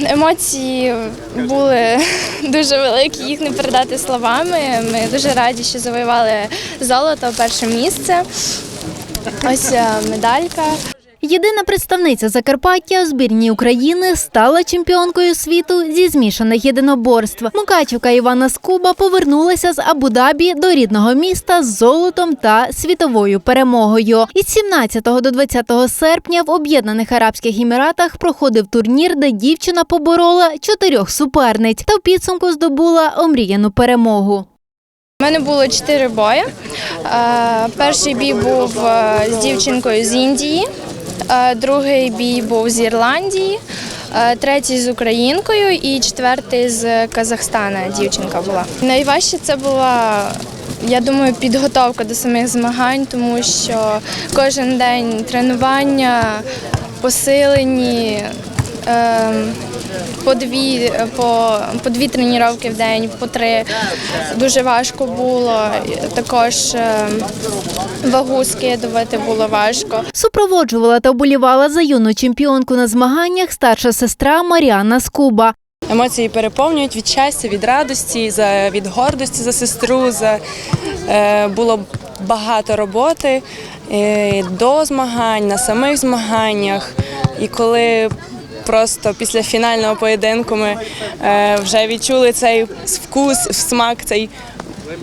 Емоції були дуже великі, їх не передати словами. Ми дуже раді, що завоювали золото, перше місце. Ось е, медалька. Єдина представниця Закарпаття у збірній України стала чемпіонкою світу зі змішаних єдиноборств. Мукачівка Івана Скуба повернулася з Абу-Дабі до рідного міста з золотом та світовою перемогою. Із 17 до 20 серпня в Об'єднаних Арабських Еміратах проходив турнір, де дівчина поборола чотирьох суперниць та в підсумку здобула омріяну перемогу. У мене було чотири бої. Е, Перший бій був е, з дівчинкою з Індії, другий бій був з Ірландії, е, третій з українкою і четвертий з Казахстана. Дівчинка була. Найважче це була. Я думаю, підготовка до самих змагань, тому що кожен день тренування посилені, ем, по дві, по, по дві тренування в день, по три. Дуже важко було. Також ем, вагу скидувати було важко. Супроводжувала та вболівала за юну чемпіонку на змаганнях старша сестра Маріанна Скуба. Емоції переповнюють від щастя, від радості, за, від гордості за сестру. За, е, було багато роботи е, до змагань, на самих змаганнях. І коли просто після фінального поєдинку ми е, вже відчули цей вкус, смак, цей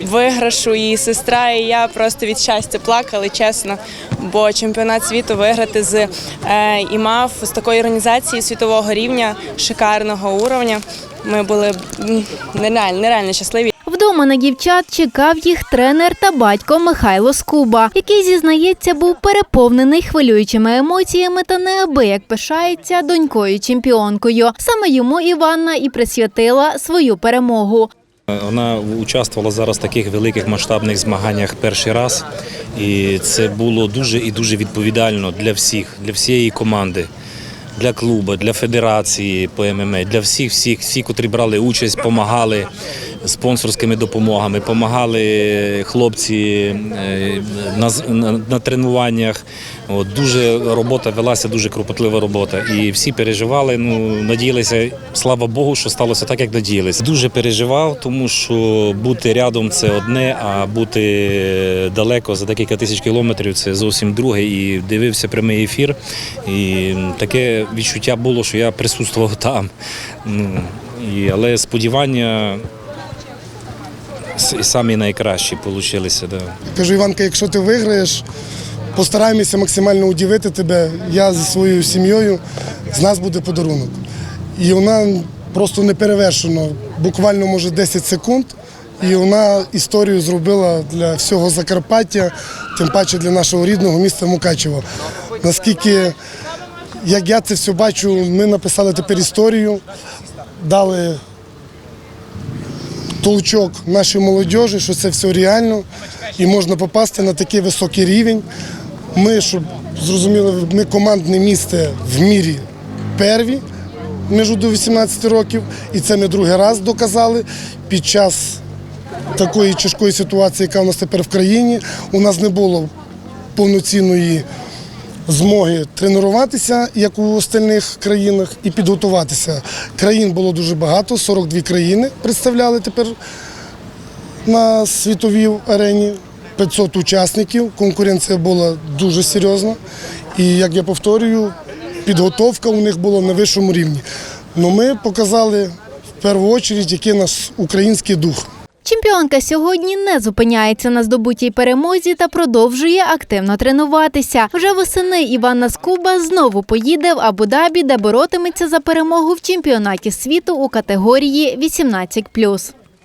виграшу, і сестра, і я просто від щастя плакали, чесно. Бо чемпіонат світу виграти з е, ІМАФ, з такої організації світового рівня, шикарного уровня. Ми були нереально, нереально щасливі. Вдома на дівчат чекав їх тренер та батько Михайло Скуба, який зізнається, був переповнений хвилюючими емоціями та неабияк пишається донькою чемпіонкою. Саме йому Іванна і присвятила свою перемогу. Вона участвувала зараз в таких великих масштабних змаганнях перший раз, і це було дуже і дуже відповідально для всіх, для всієї команди, для клубу, для федерації по ММА, для всіх, всіх, всі, котрі брали участь, допомагали спонсорськими допомогами, допомагали хлопці е, на, на, тренуваннях. От, дуже робота велася, дуже кропотлива робота. І всі переживали. Ну надіялися, слава Богу, що сталося так, як надіялися. Дуже переживав, тому що бути рядом це одне, а бути далеко за декілька тисяч кілометрів це зовсім друге. І дивився прямий ефір. І таке відчуття було, що я присутствував там. Ну, і, але сподівання самі найкращі вийшли. Да. Кажу, Іванка, якщо ти виграєш, постараємося максимально удивити тебе. Я зі своєю сім'єю, з нас буде подарунок. І вона просто не перевершено, буквально може 10 секунд. І вона історію зробила для всього Закарпаття, тим паче для нашого рідного міста Мукачево. Наскільки, як я це все бачу, ми написали тепер історію, дали толчок нашій молодіжі, що це все реально і можна попасти на такий високий рівень. Ми, щоб зрозуміли, ми командне місце в мірі перві між до 18 років, і це ми другий раз доказали під час такої тяжкої ситуації, яка у нас тепер в країні. У нас не було повноцінної змоги тренуватися, як у остальних країнах, і підготуватися. Країн було дуже багато, 42 країни представляли тепер на світовій арені. 500 учасників, конкуренція була дуже серйозна. І як я повторюю, підготовка у них була на вищому рівні. Ну ми показали в першу чергу, який наш український дух. Чемпіонка сьогодні не зупиняється на здобутій перемозі та продовжує активно тренуватися. Вже восени Іванна Скуба знову поїде в Абу-Дабі, де боротиметься за перемогу в чемпіонаті світу у категорії 18+.